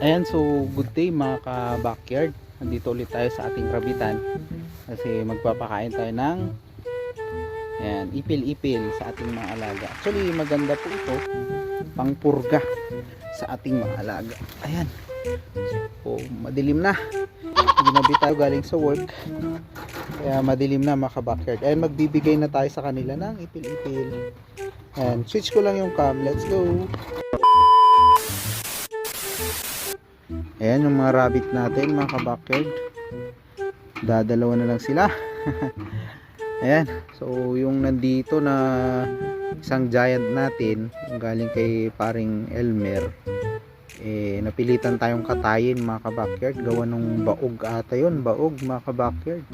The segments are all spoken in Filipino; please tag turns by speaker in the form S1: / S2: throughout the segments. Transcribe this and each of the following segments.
S1: Ayan, so good day mga ka-backyard. Nandito ulit tayo sa ating rabitan. Kasi magpapakain tayo ng ayan, ipil-ipil sa ating mga alaga. Actually, maganda po ito. Pangpurga sa ating mga alaga. Ayan. So, madilim na. Ginabi tayo galing sa work. Kaya madilim na mga ka-backyard. Ayan, magbibigay na tayo sa kanila ng ipil-ipil. Ayan, switch ko lang yung cam. Let's go. Ayan yung mga rabbit natin mga kabackyard. Dadalawa na lang sila. Ayan. So yung nandito na isang giant natin, galing kay paring Elmer, eh napilitan tayong katayin mga kabackyard. Gawa nung baog ata yun. Baog mga kabackyard.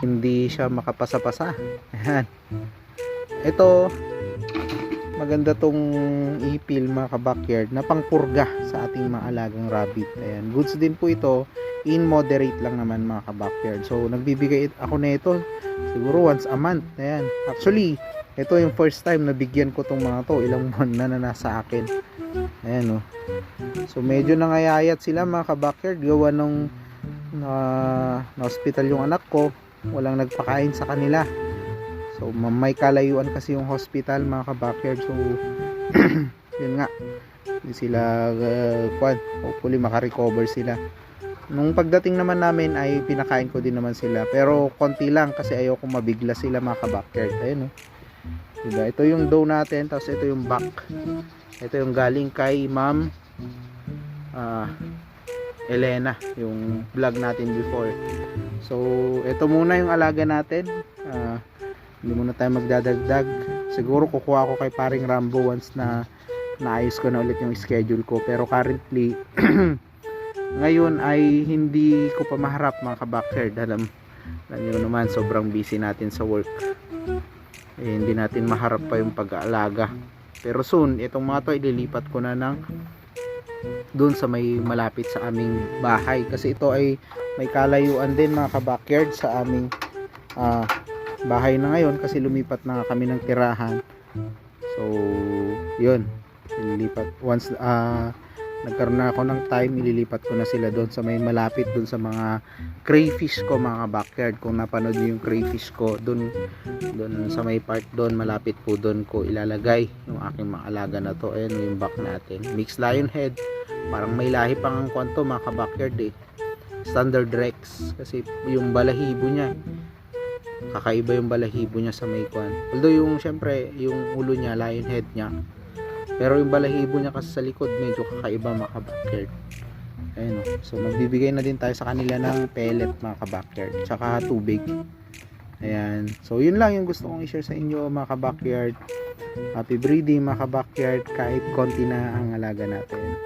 S1: Hindi siya makapasa-pasa. Ayan. Ito, maganda tong ipil mga ka-backyard na pangpurga sa ating mga alagang rabbit. Ayan, goods din po ito in moderate lang naman mga ka-backyard. So, nagbibigay ako na ito siguro once a month. Ayan, actually, ito yung first time na bigyan ko tong mga to. Ilang buwan na na nasa akin. Ayan, oh. So, medyo nangayayat sila mga ka-backyard. Gawa nung na, na hospital yung anak ko. Walang nagpakain sa kanila. So, ma- may kalayuan kasi yung hospital mga ka-backyard. So, yun nga. Hindi sila, uh, kwan, hopefully makarecover sila. Nung pagdating naman namin ay pinakain ko din naman sila. Pero konti lang kasi ayoko mabigla sila mga ka-backyard. Ayun o. Diba? Ito yung dough natin. Tapos ito yung back. Ito yung galing kay ma'am ah, Elena. Yung vlog natin before. So, ito muna yung alaga natin. Ah, hindi muna tayo magdadagdag. Siguro kukuha ko kay paring Rambo once na naayos ko na ulit yung schedule ko. Pero currently ngayon ay hindi ko pa maharap mga kabackyard alam alam nyo naman sobrang busy natin sa work. Eh, hindi natin maharap pa yung pag-aalaga. Pero soon itong mga to ililipat ko na ng doon sa may malapit sa aming bahay. Kasi ito ay may kalayuan din mga kabackyard sa aming ah, bahay na ngayon kasi lumipat na kami ng tirahan. So yun. Ililipat once ah nagkaroon na ako ng time ililipat ko na sila doon sa may malapit doon sa mga crayfish ko mga backyard. Kung napanood niyo yung crayfish ko doon doon sa may part doon malapit po doon ko ilalagay yung aking mga alaga na to. Ayun yung back natin. Mixed lion head parang may lahi pang ang kwanto mga backyard eh. Standard rex. Kasi yung balahibo niya kakaiba yung balahibo niya sa may kwan. Although yung syempre yung ulo niya, lion head niya. Pero yung balahibo niya kasi sa likod medyo kakaiba mga kabackyard. Ayun o. So magbibigay na din tayo sa kanila ng pellet mga kabackyard. Tsaka tubig. Ayan. So yun lang yung gusto kong i-share sa inyo mga kabackyard. Happy breeding mga kabackyard kahit konti na ang alaga natin.